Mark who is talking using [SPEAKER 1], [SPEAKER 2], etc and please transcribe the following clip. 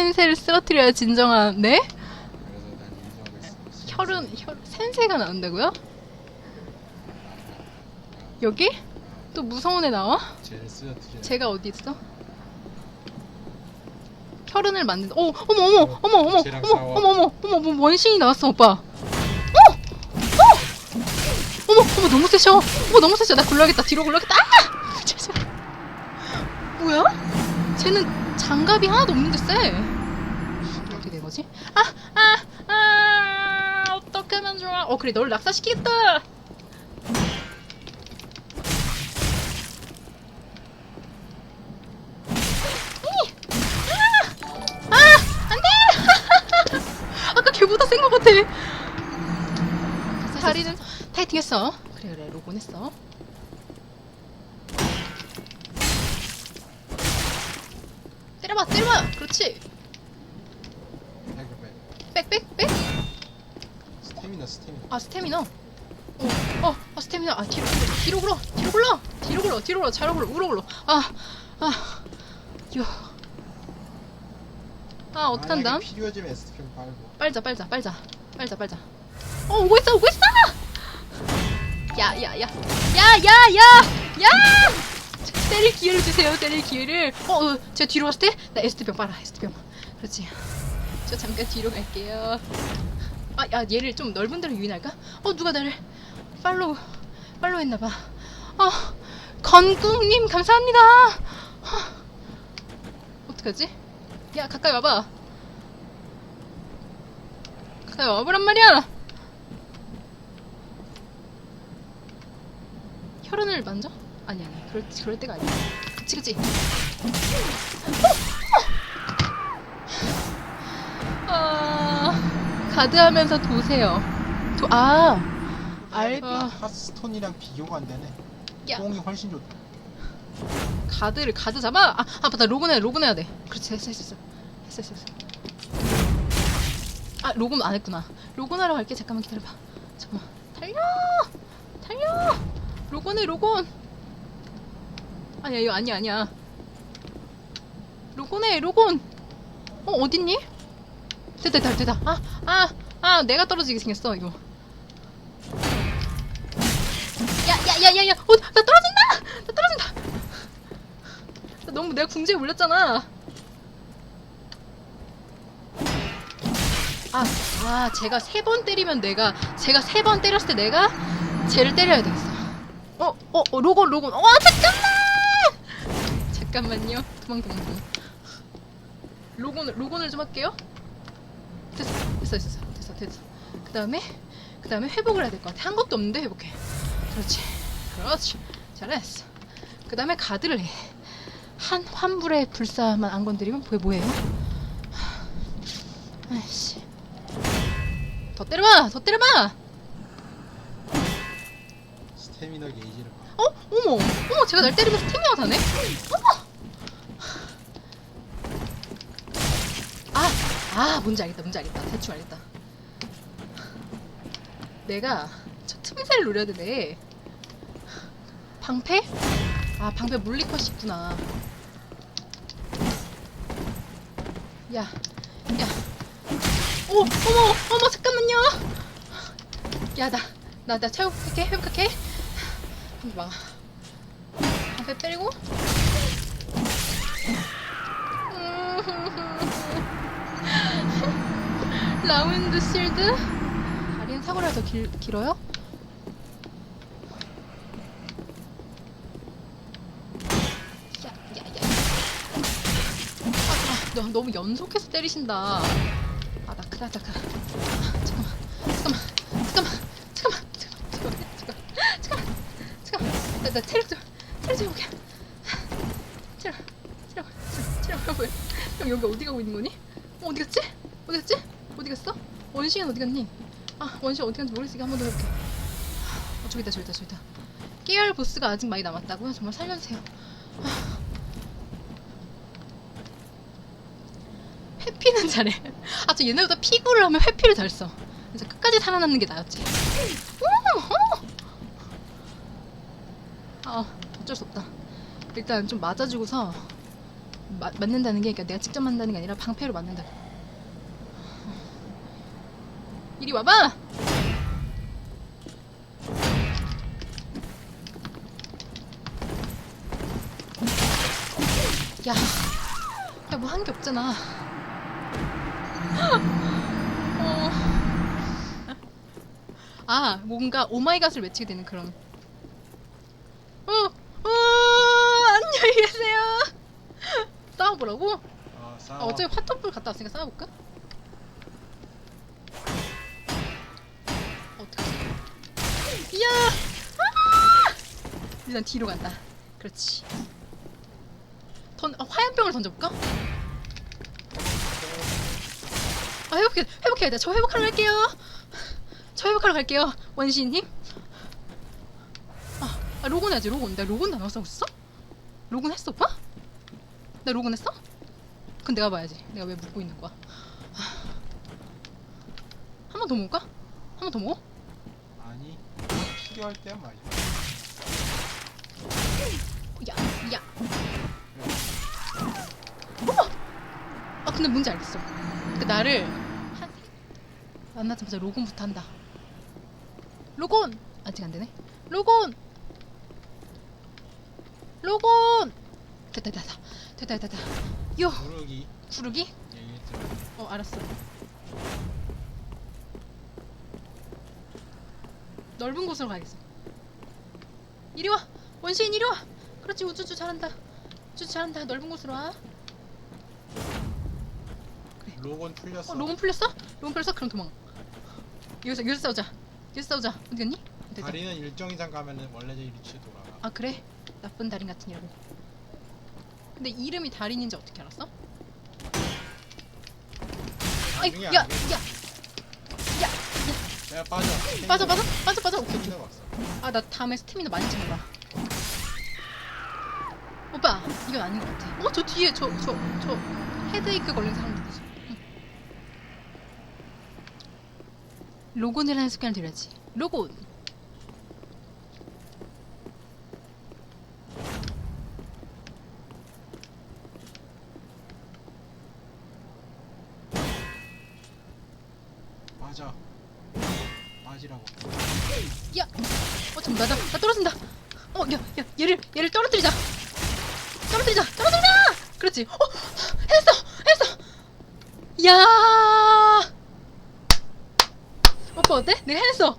[SPEAKER 1] 센세를 쓰러뜨려야 진정한 네? 혈은 혈 센세가 나온다고요? 여기? 또 무서운 애 나와? 제가 어디 있어? 혈흔을 만든. 오, 어머, 어머, 어머, 어머, 어머,
[SPEAKER 2] 싸워.
[SPEAKER 1] 어머, 어머, 어머, 어머, 원신이 나왔어, 오빠. 어, 어, 어머, 어머, 너무 세셔. 어머, 너무 세셔. 나 굴러야겠다. 뒤로 굴러야겠다. 아! 뭐야? 쟤는 장갑이 하나도 없는데 쎄. 어떻게 된 거지? 아, 아, 아, 어떻게 하면 좋아? 어, 그래, 널 낙사시키겠다. 아! 안 돼! 아까 걔보다 센 것 같아. 다리는 타이팅 했어. 그래, 그래, 로곤 했어. 때려봐, 때려봐! 그렇지!
[SPEAKER 2] 백, 백,
[SPEAKER 1] 백, 백, 백!
[SPEAKER 2] 스태미나 스태미나.
[SPEAKER 1] 아, 스태미너. 어, 어, 아, 스태미너. 아, 뒤로, 뒤로 굴러! 뒤로 굴러! 뒤로 굴러! 뒤로 굴러! 잘 굴러! 우러 굴러! 아, 아, 요. 아?
[SPEAKER 2] 만약에 필요해지면 에스트펜 빨고.
[SPEAKER 1] 빨자 빨자 빨자 빨자 빨자 어 오고 있어 오고 있어 야야야 야야야 야 때릴 기회를 주세요 때릴 기회를. 어, 어 제가 뒤로 갔을 때? 나 에스트병 빨아 에스트병. 그렇지. 저 잠깐 뒤로 갈게요. 아 야 얘를 좀 넓은 데로 유인할까? 어 누가 나를 팔로우 팔로우 했나봐. 어 건국님 감사합니다. 아, 어떡하지? 야 가까이 와봐. 가까이 와보란 말이야. 혈흔을 만져? 아니 아니 그럴 그럴 때가 아니야. 그치 그치. 아 가드하면서 도세요. 도 아. 알 아,
[SPEAKER 2] 하스톤이랑 비교가 안 되네.
[SPEAKER 1] 야.
[SPEAKER 2] 뽕이 훨씬 좋다.
[SPEAKER 1] 가드를 가드 잡아. 아, 아 맞다 로그해 로그해야 돼. 그렇지 했어 했어 했어 했어 했어. 했어. 아 로그는 안 했구나. 로그하러 갈게. 잠깐만 기다려봐. 잠깐만. 달려 달려. 로그해 로그. 아니야 이거 아니야 아니야. 로그해 로그. 어 어딨니? 됐다 됐다 됐다. 아아 아, 내가 떨어지게 생겼어 이거. 야야야야야. 어 나 떨어진다. 나 떨어진다. 나 너무 내가 궁지에 올렸잖아. 아, 아, 제가 세 번 때리면 내가 제가 세 번 때렸을 때 내가 쟤를 때려야 되겠어. 어, 어, 어 로건, 로건. 어, 잠깐만. 잠깐만요. 도망, 도망, 도망. 로건을, 로건을 좀 할게요. 됐어, 됐어, 됐어, 됐어, 됐어. 그 다음에, 그 다음에 회복을 해야 될 것 같아. 한 것도 없는데 회복해. 그렇지, 그렇지. 잘했어. 그 다음에 가드를 해. 한 환불의 불사만 안 건드리면 그게 뭐예요? 아이씨. 더 때려봐! 더 때려봐!
[SPEAKER 2] 스태미나 게이지를 봐.
[SPEAKER 1] 어? 어머! 어머! 제가 날 때리면서 스태미나가 다네? 어머! 아! 아! 뭔지 알겠다. 뭔지 알겠다. 대충 알겠다. 내가 저 틈새를 노려야 되네. 방패? 아, 방패 물리컷이 있구나. 야, 야. 오, 어머, 어머, 잠깐만요. 야, 나, 나, 나 회복할게, 회복할게. 한번 막아. 방패 때리고. 라운드 실드? 다리는 사거리가 더 길, 길어요? 야, 야, 야. 아, 너, 너무 연속해서 때리신다. 아, 나 크다, 나 크다. 아, 잠깐만. 나, 나 체력 좀, 체력 좀 해볼게. 체력, 체력, 체력, 체력 뭐야? 형 여기 어디 가고 있는 거니? 어, 어디 갔지? 어디 갔지? 어디 갔어? 원시는 어디 갔니? 아, 원시 어디 갔는지 모르겠으니까 한 번 더 해볼게. 어, 저기 있다, 저기 있다, 저기 있다. 깨알 보스가 아직 많이 남았다고요? 정말 살려주세요. 회피는 잘해. 아, 저 얘네보다 피구를 하면 회피를 잘 써. 그래서 끝까지 살아남는 게 나았지. 오, 어. 아, 어쩔 수 없다. 일단 좀 맞아주고서 마, 맞는다는 게 그러니까 내가 직접 맞는다는 게 아니라 방패로 맞는다. 이리 와봐. 야, 야 뭐 한 게 없잖아. 어. 아, 뭔가 오마이갓을 외치게 되는 그런. 어, 어, 안녕히 계세요. 싸워보라고?
[SPEAKER 2] 어
[SPEAKER 1] 아,
[SPEAKER 2] 싸워
[SPEAKER 1] 어차피 화터풀 갔다 왔으니까 싸워볼까? 일단 뒤로 간다. 그렇지. 던, 아, 화염병을 던져볼까? 아, 회복해, 회복해야 돼. 저 회복하러 갈게요. 저 회복하러 갈게요. 원시님. 아, 아 로곤 해야지. 내가 로곤 나눠 쓰고 있어? 로곤 했어, 오빠? 나 로곤 했어? 그건 내가 봐야지. 내가 왜 묻고 있는 거야? 한 번 더 먹을까? 한 번 더 먹어?
[SPEAKER 2] 아니 필요할 때야 말이야
[SPEAKER 1] 야, 야. 어머! 아, 근데 뭔지 알겠어. 그 나를 한 만나자마자 로곤부터 한다. 로곤! 아직 안 되네. 로곤! 로곤! 됐다, 됐다. 됐다, 됐다. 요!
[SPEAKER 2] 무르기
[SPEAKER 1] 구르기?
[SPEAKER 2] 얘기했죠
[SPEAKER 1] 어, 알았어. 넓은 곳으로 가야겠어. 이리 와! 원시인 이리 와! 그렇지, 우주주 잘한다. 우주주 잘한다. 넓은 곳으로 와.
[SPEAKER 2] 로곤 풀렸어
[SPEAKER 1] 어, 로건 풀렸어? 로건 풀렸어? 그럼 도망. 여기서, 여기서 싸우자. 여기서 싸우자. 어디 갔니?
[SPEAKER 2] 다리는 일정 이상 가면은 원래의 위치에 돌아가
[SPEAKER 1] 아, 그래? 나쁜 달인 같은 이라고. 근데 이름이 달인인지 어떻게 알았어? 아이,
[SPEAKER 2] 나중에
[SPEAKER 1] 야,
[SPEAKER 2] 알게.
[SPEAKER 1] 야, 야,
[SPEAKER 2] 내가 빠져
[SPEAKER 1] 빠져, 빠져, 빠져, 빠져. 오케이, 오케이.
[SPEAKER 2] 스태미나 왔어
[SPEAKER 1] 아나 다음에 스태미나 많이 챙겨봐 오빠 이건 아닌 것 같아. 어 저 뒤에 저 저 저 헤드에이크 걸린 사람 누구지 응. 하는 습관을 들여야지. 로곤!
[SPEAKER 2] 맞아. 맞으라고.
[SPEAKER 1] 야! 어 잠깐 나, 나, 나 떨어진다. 어 야 야 얘를 얘를 떨어뜨리자 떨어뜨리자 떨어뜨리자! 그렇지. 어 했어 했어! 야! 오빠 어때? 내가 했어